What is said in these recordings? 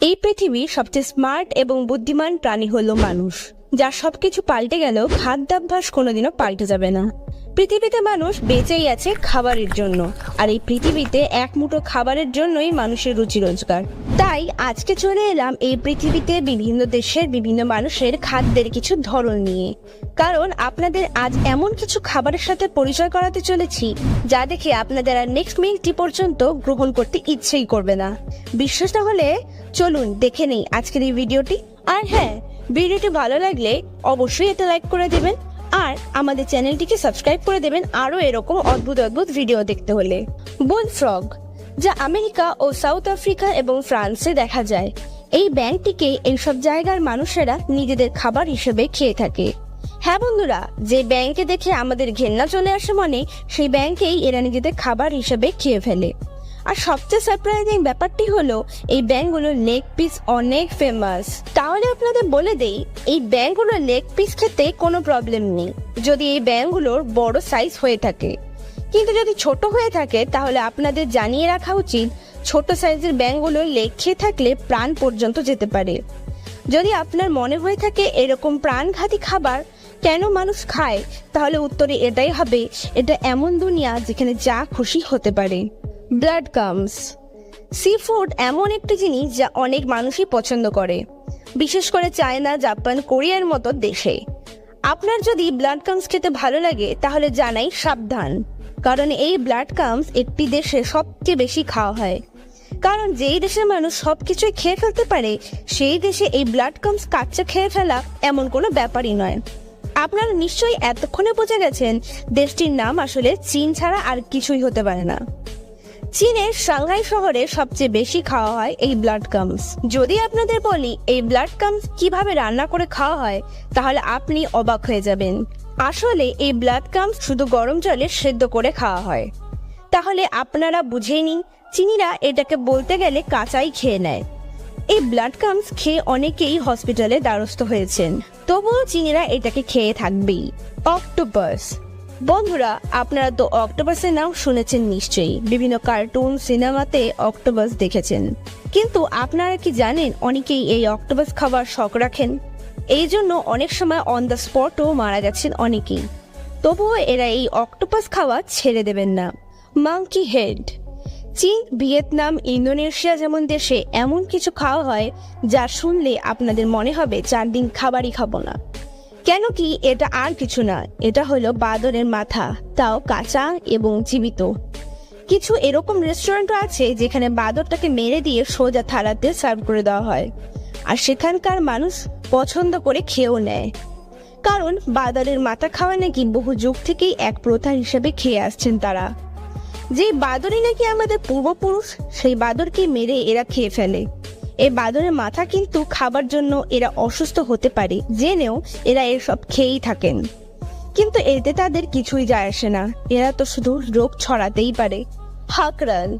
এই পৃথিবীর সবচেয়ে স্মার্ট এবং বুদ্ধিমান প্রাণী হলো মানুষ, যার সবকিছু পাল্টে গেলেও খাদ্যাভ্যাস কোনোদিনও পাল্টে যাবে না। পৃথিবীতে মানুষ বেঁচেই আছে খাবারের জন্য, আর এই পৃথিবীতে এক মুঠো খাবারের জন্যই মানুষের রুচি রোজগার। তাই আজকে চলে এলাম এই পৃথিবীতে বিভিন্ন দেশের বিভিন্ন মানুষের খাদ্যের কিছু ধরন নিয়ে। কারণ আপনাদের আজ এমন কিছু খাবারের সাথে পরিচয় করাতে চলেছি, যা দেখে আপনাদের আর নেক্সট মিনিটটি পর্যন্ত গ্রহণ করতে ইচ্ছেই করবে না। বিশ্বাস না হলে চলুন দেখে নেই আজকের এই ভিডিওটি। আর হ্যাঁ ভিডিওটি ভালো লাগলে অবশ্যই এটা লাইক করে দেবেন। আর আমাদের চ্যানেলটিকে সাবস্ক্রাইব করে দেবেন আরও এরকম অদ্ভুত অদ্ভুত ভিডিও দেখতে হলে। বুল ফ্রগ যা আমেরিকা ও সাউথ আফ্রিকা এবং ফ্রান্সে দেখা যায়। এই ব্যাংকটিকে এইসব জায়গার মানুষেরা নিজেদের খাবার হিসেবে খেয়ে থাকে। হ্যাঁ বন্ধুরা, যে ব্যাংকে দেখে আমাদের ঘেন্না চলে আসে মনে, সেই ব্যাংকেই এরা নিজেদের খাবার হিসেবে খেয়ে ফেলে। আর সবচেয়ে সারপ্রাইজিং ব্যাপারটি হলো, এই ব্যাংকগুলোর লেগ পিস অনেক ফেমাস তাহলে আপনাদের বলে দেই, এই ব্যাংকগুলোর লেগ পিস খেতে কোনো প্রবলেম নেই, যদি এই ব্যাংকগুলোর বড় সাইজ হয়ে থাকে। কিন্তু যদি ছোট হয়ে থাকে, তাহলে আপনাদের জানিয়ে রাখা উচিত, ছোট সাইজের ব্যাংকগুলোর লেগ খেয়ে থাকলে প্রাণ পর্যন্ত যেতে পারে। যদি আপনার মনে হয়ে থাকে এরকম প্রাণঘাতী খাবার কেন মানুষ খায়, তাহলে উত্তরে এটাই হবে, এটা এমন দুনিয়া যেখানে যা খুশি হতে পারে। ব্লাড কামস সি ফুড এমন একটি জিনিস যা অনেক মানুষই পছন্দ করে, বিশেষ করে চায়না, জাপান, কোরিয়ার মতো দেশে। আপনার যদি ব্লাড কামস খেতে ভালো লাগে, তাহলে জানাই সাবধান, কারণ এই ব্লাড কামস একটি দেশে সবচেয়ে বেশি খাওয়া হয়। কারণ যেই দেশের মানুষ সব কিছুই খেয়ে ফেলতে পারে, সেই দেশে এই ব্লাড কামস কাচ্চা খেয়ে ফেলা এমন কোনো ব্যাপারই নয়। আপনারা নিশ্চয়ই এতক্ষণে বুঝে গেছেন, দেশটির নাম আসলে চীন ছাড়া আর কিছুই হতে পারে না। চীনের সাংহাই শহরে সবচেয়ে বেশি খাওয়া হয় এই ব্লাড কামস। যদি আপনাদের বলি এই ব্লাড কামস কীভাবে রান্না করে খাওয়া হয়, তাহলে আপনি অবাক হয়ে যাবেন। আসলে এই ব্লাড কামস শুধু গরম জলে সেদ্ধ করে খাওয়া হয়। তাহলে আপনারা বুঝেই চিনিরা এটাকে বলতে গেলে কাঁচাই খেয়ে নেয়। এই ব্লাড কামস খেয়ে অনেকেই হসপিটালে দ্বারস্থ হয়েছেন। তবুও চিনিরা এটাকে খেয়ে থাকবেই। অক্টোপাস। বন্ধুরা, আপনারা তো অক্টোপাসের নাম শুনেছেন নিশ্চয়ই। বিভিন্ন কার্টুন, সিনেমাতে অক্টোপাস দেখেছেন। কিন্তু আপনারা কি জানেন, অনেকেই এই অক্টোপাস খাবার শখ রাখেন? এই জন্য অনেক সময় অন দ্য স্পটও মারা গেছেন অনেকেই। তবুও এরা এই অক্টোপাস খাওয়া ছেড়ে দেবেন না। মাংকি হেড চীন, ভিয়েতনাম, ইন্দোনেশিয়া যেমন দেশে এমন কিছু খাওয়া হয়, যা শুনলে আপনাদের মনে হবে চার দিন খাবারই খাব না। কেন কি এটা আর কিছু না, এটা হলো বাদরের মাথা, তাও কাঁচা এবং জীবিত। কিছু এরকম রেস্টুরেন্টও আছে যেখানে বাদরটাকে মেরে দিয়ে সোজা থালাতে সার্ভ করে দেওয়া হয়। আর সেখানকার মানুষ পছন্দ করে খেয়েও নেয়। কারণ বাদরের মাথা খাওয়া নাকি বহু যুগ থেকেই এক প্রথা হিসেবে খেয়ে আসছেন তারা। যে বাদরই নাকি আমাদের পূর্বপুরুষ, সেই বাদরকে মেরে এরা খেয়ে ফেলে। এই বাদরের মাথা কিন্তু খাবার জন্য এরা অসুস্থ হতে পারে জেনেও এরা এসব খেয়েই থাকেন। কিন্তু এতে তাদের কিছুই যায় আসে না। এরা তো শুধু রোগ ছড়াতেই পারে। হাকরাল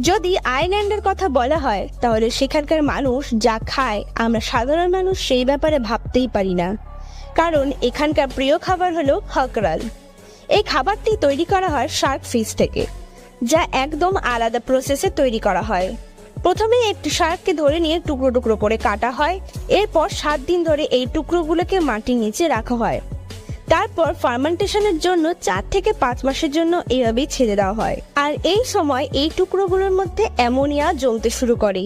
যদি আইল্যান্ডের কথা বলা হয় তাহলে সেখানকার মানুষ যা খায় আমরা সাধারণ মানুষ সেই ব্যাপারে ভাবতেই পারি না। কারণ এখানকার প্রিয় খাবার হলো হাকরাল এই খাবারটি তৈরি করা হয় শার্ক ফিশ থেকে যা একদম আলাদা প্রসেসে তৈরি করা হয়। প্রথমে একটি শার্ককে ধরে নিয়ে টুকরো টুকরো করে কাটা হয়। এরপর সাত দিন ধরে এই টুকরোগুলোকে মাটির নিচে রাখা হয়। তারপর ফার্মেন্টেশনের জন্য চার থেকে পাঁচ মাসের জন্য এভাবেই ছেড়ে দেওয়া হয়। আর এই সময় এই টুকরোগুলোর মধ্যে অ্যামোনিয়া জমতে শুরু করে।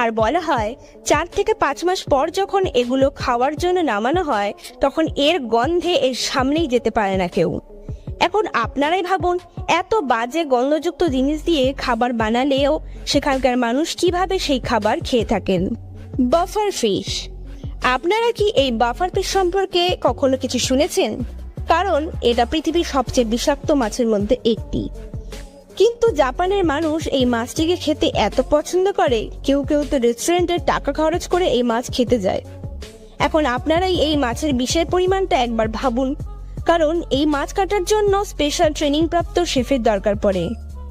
আর বলা হয়, চার থেকে পাঁচ মাস পর যখন এগুলো খাওয়ার জন্য নামানো হয়, তখন এর গন্ধে এর সামনেই যেতে পারে না কেউ। এখন আপনারাই ভাবুন, এত বাজে গন্ধযুক্ত জিনিস দিয়ে খাবার বানালেও সেখানকার মানুষ কীভাবে সেই খাবার খেয়ে থাকেন? বাফার ফিশ আপনারা কি এই বাফার ফিশ সম্পর্কে কখনো কিছু শুনেছেন? কারণ এটা পৃথিবীর সবচেয়ে বিষাক্ত মাছের মধ্যে একটি। কিন্তু জাপানের মানুষ এই মাছটিকে খেতে এত পছন্দ করে, কেউ কেউ তো রেস্টুরেন্টে টাকা খরচ করে এই মাছ খেতে যায়। এখন আপনারাই এই মাছের বিষের পরিমাণটা একবার ভাবুন। কারণ এই মাছ কাটার জন্য স্পেশাল ট্রেনিং প্রাপ্ত শেফের দরকার পড়ে,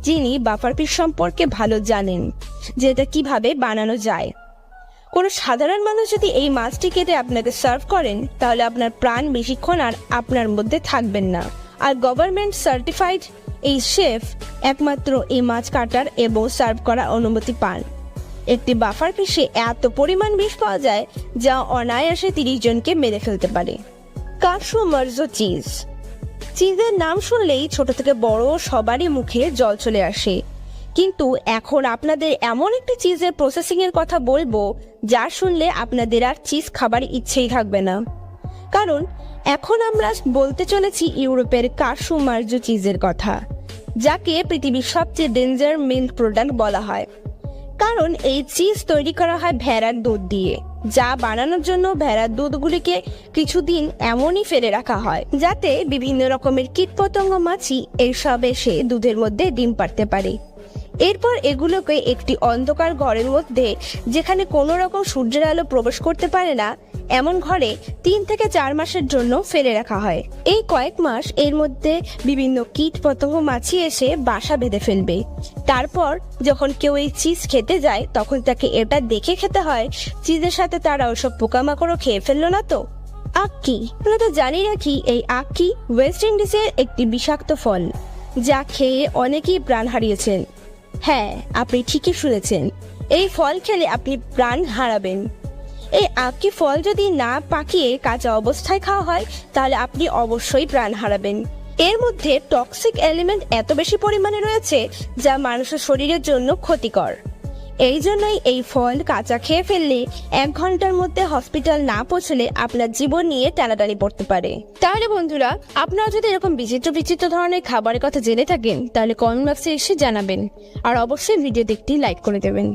যিনি বাফার পিস সম্পর্কে ভালো জানেন যে এটা কীভাবে বানানো যায়। কোনো সাধারণ মানুষ যদি এই মাছটি কেটে আপনাকে সার্ভ করেন, তাহলে আপনার প্রাণ বেশিক্ষণ আর আপনার মধ্যে থাকবেন না। আর গভর্নমেন্ট সার্টিফাইড এই শেফ একমাত্র এই মাছ কাটার এবং সার্ভ করার অনুমতি পান। একটি বাফার পিসে এত পরিমাণ বিষ পাওয়া যায়, যা অনায়াসে তিরিশ জনকে মেরে ফেলতে পারে। কাশু মার্জো চিজ। চিজের নাম শুনলেই ছোট থেকে বড় সবারই মুখে জল চলে আসে। কিন্তু এখন আপনাদের এমন একটি চিজের প্রসেসিং এর কথা বলব, যা শুনলে আপনাদের আর চিজ খাবার ইচ্ছেই থাকবে না। কারণ এখন আমরা বলতে চলেছি ইউরোপের কাশু মার্জো চিজের কথা, যাকে পৃথিবীর সবচেয়ে ডেঞ্জার মিল্ক প্রোডাক্ট বলা হয়। কারণ এই চিজ তৈরি করা হয় ভেড়ার দুধ দিয়ে। যা বানানোর জন্য ভেড়ার দুধগুলিকে কিছুদিন এমনই ফেলে রাখা হয়, যাতে বিভিন্ন রকমের কীটপতঙ্গ মাছি এসব এসে দুধের মধ্যে ডিম পারতে পারে। এরপর এগুলোকে একটি অন্ধকার ঘরের মধ্যে, যেখানে কোনো রকম সূর্যের আলো প্রবেশ করতে পারে না এমন ঘরে তিন থেকে চার মাসের জন্য ফেলে রাখা হয়। এই কয়েক মাস এর মধ্যে বিভিন্ন কীট পতঙ্গ মাছি এসে বাসা বেঁধে ফেলবে। তারপর যখন কেউ এই চিজ খেতে যায়, তখন তাকে এটা দেখে খেতে হয়, চিজের সাথে তারা ওসব পোকামাকড়ও খেয়ে ফেলল না তো? আক্কি। আমরা তো জানি রাখি এই আক্কি ওয়েস্ট ইন্ডিজের একটি বিষাক্ত ফল, যা খেয়ে অনেকেই প্রাণ হারিয়েছেন। হ্যাঁ আপনি ঠিকই শুনেছেন। এই ফল খেলে আপনি প্রাণ হারাবেন। এই আক্কি ফল যদি না পাকিয়ে কাঁচা অবস্থায় খাওয়া হয়, তাহলে আপনি অবশ্যই প্রাণ হারাবেন। এর মধ্যে টক্সিক এলিমেন্ট এত বেশি পরিমাণে রয়েছে, যা মানুষের শরীরের জন্য ক্ষতিকর। এই জন্যই এই ফল কাঁচা খেয়ে ফেললে এক ঘণ্টার মধ্যে হসপিটাল না পৌঁছলে আপনার জীবন নিয়ে টানাটানি পড়তে পারে। তাহলে বন্ধুরা, আপনারা যদি এরকম বিচিত্র বিচিত্র ধরনের খাবারের কথা জেনে থাকেন, তাহলে কমেন্ট বক্সে এসে জানাবেন। আর অবশ্যই ভিডিও দেখতে লাইক করে দেবেন।